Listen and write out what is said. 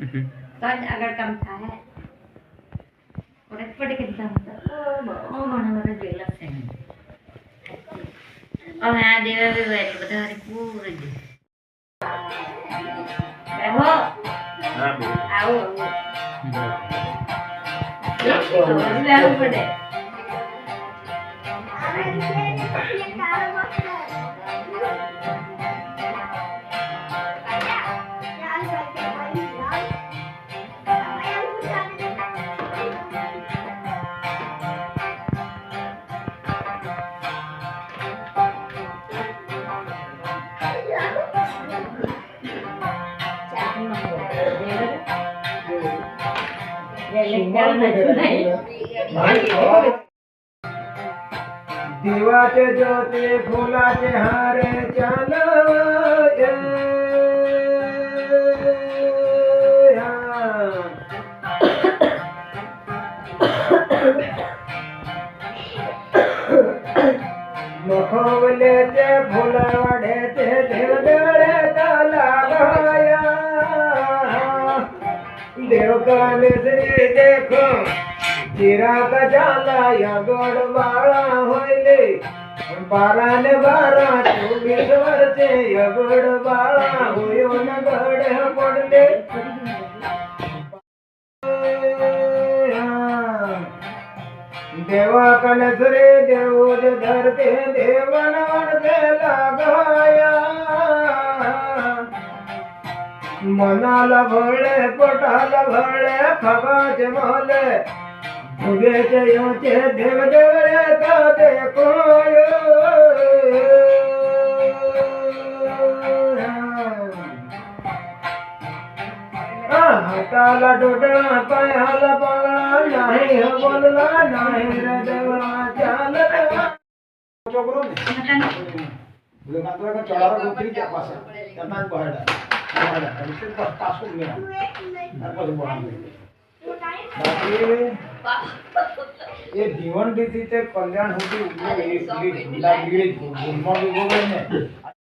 Mm-hmm. कल अगर कम था है। और एक पट कितना होता ओ बना बना जेला से? और मैं देवे भी बैठ तो बता रही पूरे दिन। देखो हाँ, आओ। देखो लाओ पड़े Thank you. दिवाचे ज्योती फुलाचे हारे चालवाचे मखवल्याचे फुला काले श्री देखो चिराग झाला या गोड बाळा होईले बारा बारा चोवीस वर्षे या गोड बाळा होऊन गड पडले देवा कलस रे देऊ धरते देवन वाढते लागा मनाला भोळे पोटाला भोळे खबाचे मोले। भुगेचे योचे देव देव रे ता तो देखो यो। हटा ला डोडा पायाला नहीं हो बोलला नहीं रे देवा चाल रे। चोकरो ने चढावा गोत्री त्या पासा त्यांना बहडा Olha, aí você pode estar sumindo. Não pode borrar એ જીવન રીતે કલ્યાણ સુધી ઉપયોગ એ ભૂલમાં ભૂગવે ને